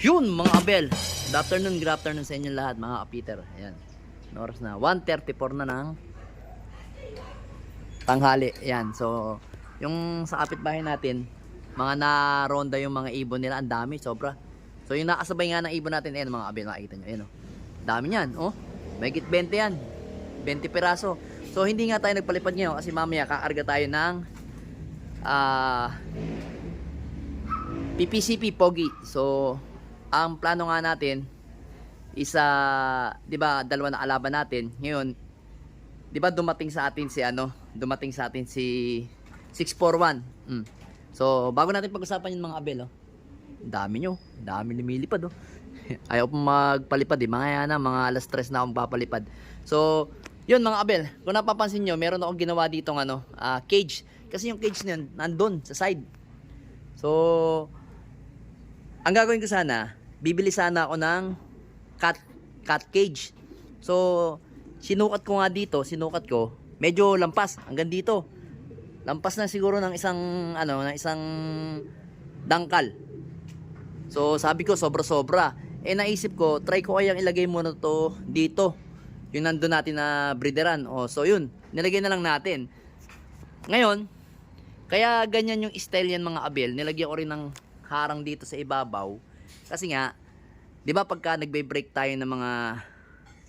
Yun mga abel. Good afternoon, good afternoon sa inyo lahat mga Peter. Ayan. Oras na 1.34 na ng tanghali. Ayan. So, yung sa kapitbahay natin, mga naronda yung mga ibon nila. Ang dami, sobra. So, yung nakasabay nga ng ibon natin, ayan mga abel, nakikita nyo. Ayan o. Dami yan. Oh, may 20 yan. 20 piraso. So, hindi nga tayo nagpalipad ngayon kasi mamaya kakarga tayo ng ah PPCP Pogi. So, ang plano nga natin isa, 'di ba, dalawa na kalaban natin. Ngayon, 'di ba dumating sa atin si ano, dumating sa atin si 641. Mm. So, bago natin pag-usapan yung mga abel, oh. Dami nyo, dami lumilipad, oh. Ayaw pa magpalipad, eh. Mga na, mga alas 3 na akong papalipad. So, yun mga abel, kung napapansin nyo, meron akong ginawa dito ano, ah, cage. Kasi yung cage na yun, nandun, sa side. So, ang gagawin ko sana, bibili sana ako ng cat, cat cage. So, sinukat ko nga dito, sinukat ko, medyo lampas, hanggang dito. Lampas na siguro ng isang, ano, ng isang dangkal. So, sabi ko, sobra-sobra. Eh, naisip ko, try ko kayang ilagay muna to dito. Yung nandun natin na breederan. O, so yun, nilagay na lang natin. Ngayon, kaya ganyan yung style yan mga abel. Nilagyan ko rin ng harang dito sa ibabaw. Kasi nga, di ba pagka nagbe-break tayo ng mga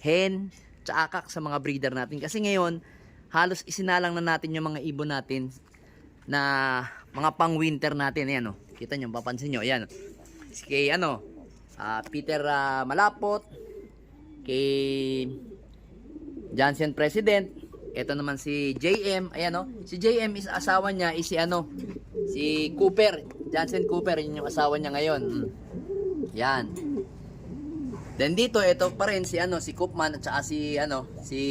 hen, tsaka sa mga breeder natin. Kasi ngayon, halos isinalang na natin yung mga ibon natin na mga pang winter natin. Ayan o, kita nyo, papansin nyo, ayan. Kay ano, ah, Peter ah, Malapot, kay Johnson President, ito naman si JM, ayan o. Si JM is asawa niya is si ano, si Cooper, Johnson Cooper, yun yung asawa niya ngayon. Yan. Then dito, ito pa rin si ano, si Koopman at saka si ano, si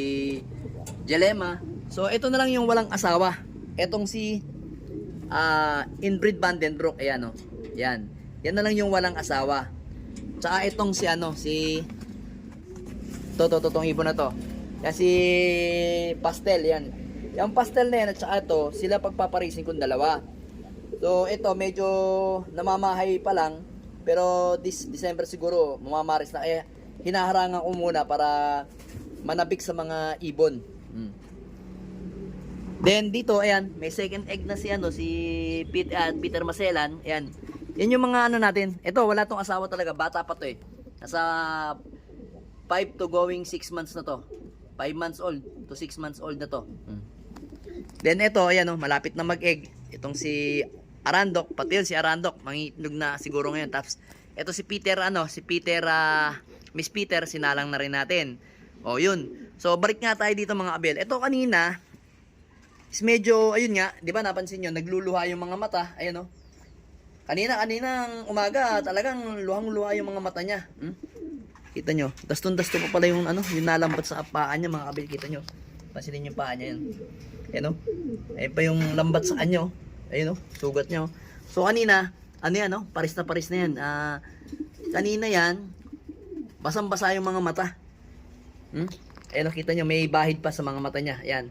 Jelema. So ito na lang yung walang asawa. Etong si ah inbreed Vandenbroek, ayan o. Yan. Yan na lang yung walang asawa. Tsaka itong si ano, si to to to tong ibon na to. Yan si Pastel yan. Yung Pastel na yan at saka ito, sila pagpaparising kong dalawa. So ito medyo namamahay pa lang pero this December siguro mamamaris na kaya hinaharangan ko muna para manabik sa mga ibon. Mm. Then dito ayan, may second egg na si ano si Pete, ah, Peter Maselan. Ayan. Yan yung mga ano natin. Ito wala tong asawa talaga, bata pa to eh. Nasa 5 to going 6 months na to. 5 months old to 6 months old na to. Mm. Then ito, ayan oh, malapit na mag-egg. Itong si Arandok, pati yun si Arandok, mangitlog na siguro ngayon. Tapos ito si Peter ano, si Peter ah, Miss Peter sinalang na rin natin. O yun. So balik nga tayo dito mga abel. Ito kanina is medyo ayun nga, 'di ba napansin niyo, nagluluha yung mga mata. Ayan oh. Kanina kaninang umaga, talagang luhang-luha yung mga mata niya. Hmm? Kita nyo, daston-dasto pa pala yung ano, yung nalambat sa paa niya mga kabel, kita nyo. Pansinin yung paa niya yan. Ayan o. Ayan pa yung lambat sa kanyo. Ayun o, sugat niya o. So kanina, ano yan o, paris na paris na yan. Ah, kanina yan, basang-basa yung mga mata. Hmm? Ayan o, kita nyo, may bahid pa sa mga mata niya. Ayan.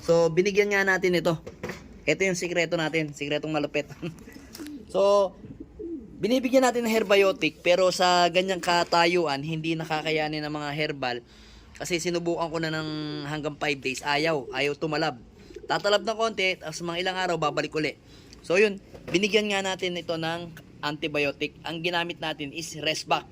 So, binigyan nga natin ito. Ito yung sikreto natin, sikretong malupit. so, binibigyan natin ng herbiotic pero sa ganyang katayuan hindi nakakayanin ng mga herbal kasi sinubukan ko na ng hanggang 5 days ayaw ayaw tumalab tatalab na konti tapos mga ilang araw babalik uli so yun binigyan nga natin ito ng antibiotic ang ginamit natin is Resbac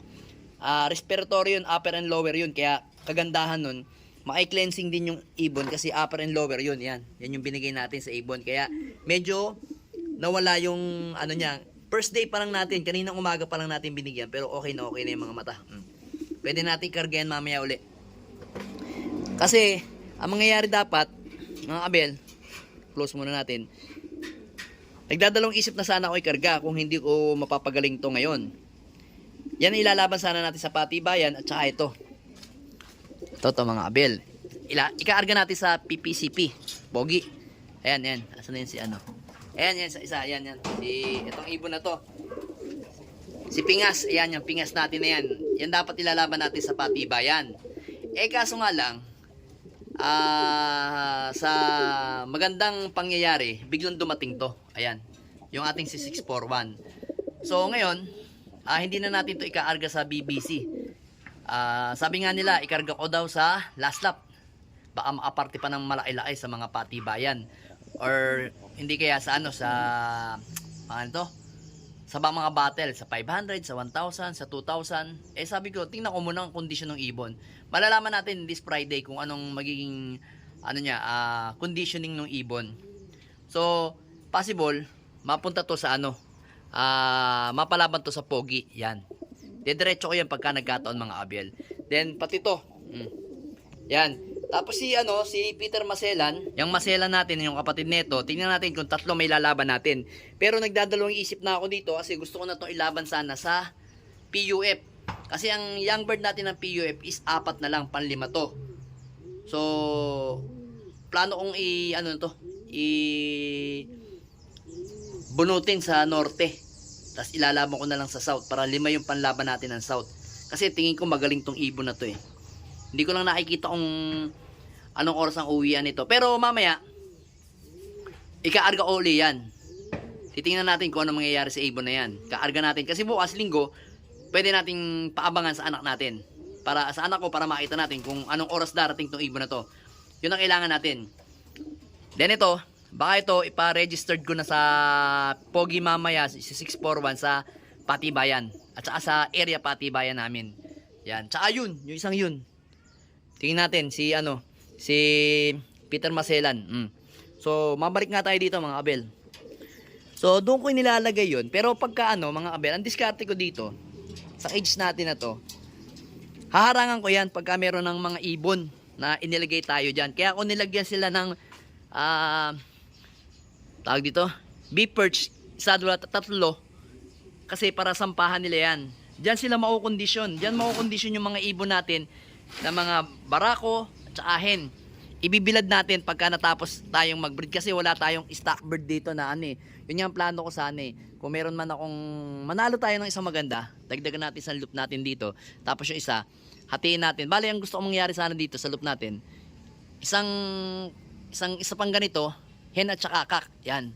Ah, respiratory yun upper and lower yun kaya kagandahan nun maki-cleansing din yung ibon kasi upper and lower yun yan yan yung binigay natin sa ibon kaya medyo nawala yung ano niya First day pa lang natin, kaninang umaga pa lang natin binigyan, pero okay na okay na yung mga mata. Mm. Pwede natin kargayan mamaya uli. Kasi, ang mangyayari dapat, mga kabel, close muna natin, nagdadalawang isip na sana ako ikarga kung hindi ko mapapagaling to ngayon. Yan ilalaban sana natin sa patibayan at saka ito. Ito to mga abel. Ila, ikaarga natin sa PPCP. Bogi. Ayan, ayan. Asan na yun si ano? Ayan, yan, isa, isa, ayan, yan. Si, itong ibon na to. Si Pingas, ayan, yung Pingas natin na yan. Yan dapat ilalaban natin sa patibayan. Eh, kaso nga lang, ah, sa magandang pangyayari, biglang dumating to. Ayan, yung ating si 641. So, ngayon, ah, hindi na natin to ikaarga sa BBC. Ah, sabi nga nila, ikarga ko daw sa last lap. Baka makaparte pa ng malaki-laki sa mga patibayan. Or hindi kaya sa ano, sa ano to? Sa mga battle, sa 500, sa 1,000, sa 2,000. Eh sabi ko, tingnan ko muna ang kondisyon ng ibon. Malalaman natin this Friday kung anong magiging ano niya, ah, conditioning ng ibon. So, possible, mapunta to sa ano, ah, mapalaban to sa pogi. Yan. Didiretso ko yan pagka nagkataon mga abiel. Then, pati to. Mm. Yan. Tapos si ano, si Peter Maselan, yung Maselan natin, yung kapatid nito, tingnan natin kung tatlo may lalaban natin. Pero nagdadalawang isip na ako dito kasi gusto ko na itong ilaban sana sa PUF. Kasi ang young bird natin ng PUF is apat na lang, panlima to. So, plano kong i, ano to, i, bunutin sa norte. Tapos ilalaban ko na lang sa south para lima yung panlaban natin ng south. Kasi tingin ko magaling tong ibon na to eh. Hindi ko lang nakikita kung anong oras ang uwian nito. Pero mamaya, ikaarga uli yan. Titingnan natin kung ano mangyayari sa ibon na yan. Kaarga natin. Kasi bukas linggo, pwede nating paabangan sa anak natin. Para sa anak ko, para makita natin kung anong oras darating tong ibon na to. Yun ang kailangan natin. Then ito, baka ito ipa-registered ko na sa Pogi mamaya, sa 641 sa Patibayan. At saka sa area Patibayan namin. Yan. Tsaka yun, yung isang yun. Tingnan natin si ano, si Peter Maselan. Mm. So, mabalik nga tayo dito mga abel. So, doon ko nilalagay yun. Pero pagka ano, mga abel, ang diskarte ko dito, sa age natin na to, haharangan ko yan pagka meron ng mga ibon na inilagay tayo dyan. Kaya kung nilagyan sila ng, ah, tawag dito, beef perch, dalawa, tatlo, kasi para sampahan nila yan. Diyan sila maukondisyon. Diyan maukondisyon yung mga ibon natin na mga barako at saka hen. Ibibilad natin pagka natapos tayong mag-breed kasi wala tayong stock bird dito na ano eh. Yun yung plano ko sana eh. Kung meron man akong manalo tayo ng isang maganda, dagdagan natin sa loop natin dito. Tapos yung isa, hatiin natin. Bali, ang gusto kong mangyari sana dito sa loop natin, isang isang isa pang ganito, hen at saka kak. Yan.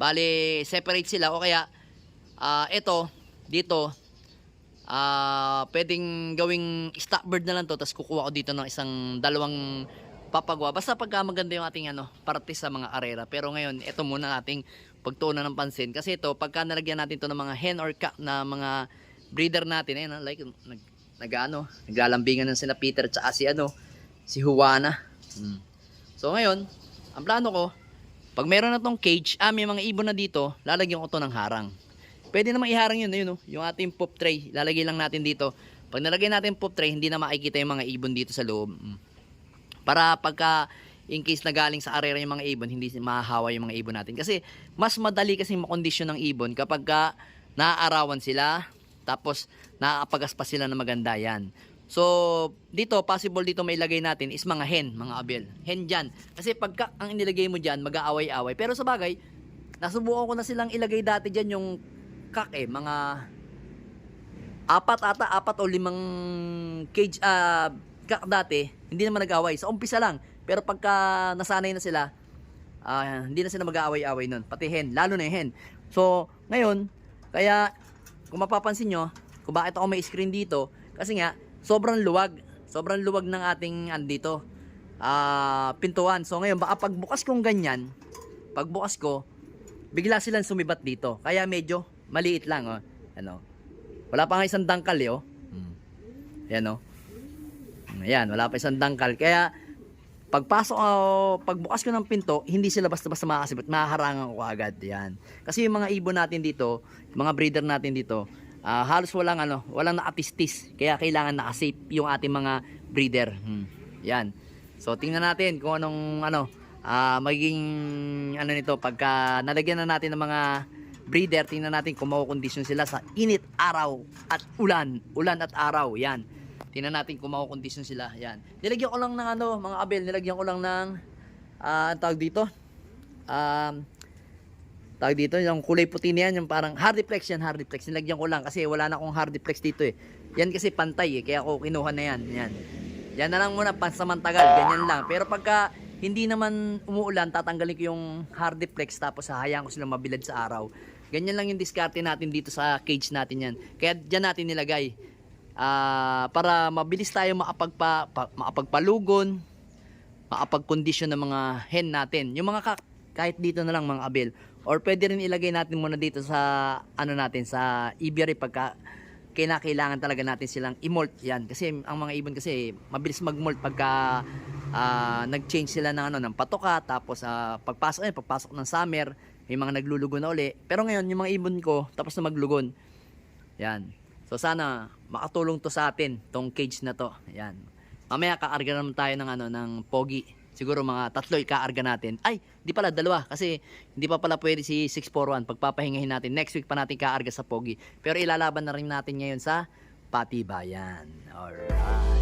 Bali, separate sila o kaya ah ito dito ah pwedeng gawing stock bird na lang to tapos kukuha ko dito ng isang dalawang papagwa basta pagka maganda yung ating ano parte sa mga arera pero ngayon ito muna ating pagtuunan ng pansin kasi ito pagka nalagyan natin to ng mga hen or cock na mga breeder natin eh like nag nagano naglalambingan na sila Peter at si ano si Juana Hmm. so ngayon ang plano ko pag meron na tong cage, ah, may mga ibon na dito, lalagyan ko to ng harang. Pwede namang iharang yun, yun, no? yung ating pop tray, lalagay lang natin dito. Pag nalagay natin pop tray, hindi na makikita yung mga ibon dito sa loob. Mm. Para pagka, in case na galing sa arera yung mga ibon, hindi mahahawa yung mga ibon natin. Kasi, mas madali kasi makondisyon ng ibon kapag ka naaarawan sila, tapos nakakapagas pa sila na maganda yan. So, dito, possible dito may ilagay natin is mga hen, mga abel. Hen dyan. Kasi pagka ang inilagay mo dyan, mag-aaway-away. Pero sa bagay, nasubukan ko na silang ilagay dati dyan yung kak eh, mga apat ata, apat o limang cage, ah, kak dati, hindi naman nag-away. Sa umpisa lang. Pero pagka nasanay na sila, ah, hindi na sila mag-aaway-away nun. Pati hen, lalo na hen. So, ngayon, kaya, kung mapapansin nyo, kung bakit ako may screen dito, kasi nga, sobrang luwag. Sobrang luwag ng ating andito. Ah, pintuan. So ngayon, baka pagbukas kong ganyan, pagbukas ko, bigla silang sumibat dito. Kaya medyo maliit lang, oh. Ano? Wala pa nga isang dangkal, eh, oh. Hmm. Yan, oh. Ayan, wala pa isang dangkal. Kaya, pagpasok oh, pagbukas ko ng pinto, hindi sila basta-basta makakasibot. Mahaharangan ko agad. Yan. Kasi yung mga ibon natin dito, mga breeder natin dito, ah, halos walang ano, walang nakatistis. Kaya kailangan nakasafe yung ating mga breeder. Hmm. Yan. So tingnan natin kung anong ano ah, magiging ano nito pagka nalagyan na natin ng mga breeder, tingnan natin kung makukondisyon sila sa init, araw at ulan. Ulan at araw. Yan. Tingnan natin kung makukondisyon sila. Yan. Nilagyan ko lang ng ano, mga abel, nilagyan ko lang ng ah, ang tawag dito. Um, tawag dito, yung kulay puti na yan, yung parang hardiplex yan, hardiplex. Nilagyan ko lang kasi wala na akong hardiplex dito eh. Yan kasi pantay eh, kaya ako kinuha na yan. Yan. Yan na lang muna, pansamantagal, ganyan lang. Pero pagka hindi naman umuulan, tatanggalin ko yung hardiplex tapos hahayaan ko silang mabilad sa araw. Ganyan lang yung diskarte natin dito sa cage natin yan. Kaya dyan natin nilagay. Ah, para mabilis tayo makapagpa, pa, makapagpalugon, makapag-condition ng mga hen natin. Yung mga ka- kahit dito na lang mga abel. Or pwede rin ilagay natin muna dito sa ano natin sa aviary pagka kinakailangan talaga natin silang i-molt yan kasi ang mga ibon kasi mabilis mag-molt pagka ah, nag-change sila ng ano ng patoka tapos ah, pagpasok eh pagpasok ng summer may mga naglulugon na uli. Pero ngayon yung mga ibon ko tapos na maglugon. Yan. So sana makatulong to sa atin tong cage na to. Yan. Mamaya kaarga naman tayo ng ano ng pogi. Siguro mga tatlo ikaarga natin. Ay di pala dalawa. Kasi hindi pa pala pwede si 641 pagpapahingahin natin. Next week pa natin kaarga sa pogi. Pero ilalaban na rin natin ngayon sa patibayan. Alright